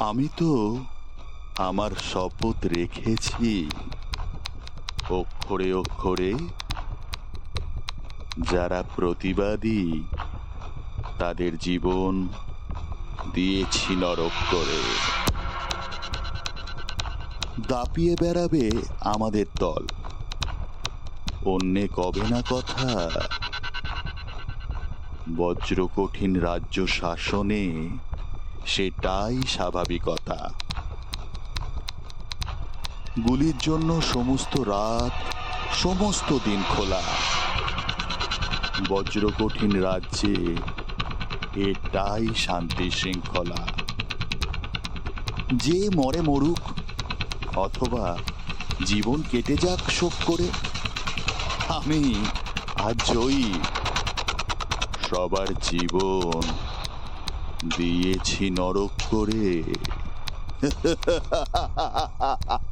আমি তো আমার শপথ রেখেছি। অক্ষরে অক্ষরে যারা প্রতিবাদী তাদের জীবন দিয়েছি নরক করে। দাপিয়ে বেড়াবে আমাদের দল। অন্যে কবে না কথা? বজ্র কঠিন রাজ্য শাসনে সেটাই স্বাভাবিকতা। গুলির জন্য সমস্ত রাত, সমস্ত দিন খোলা। বজ্র কঠিন রাজ্যে এটাই শান্তি শৃঙ্খলা। যে মরে মরুক, অথবা জীবন কেটে যাক শোক করে, আমি আজ জয়ী সবার জীবন দিয়েছি নরক করে।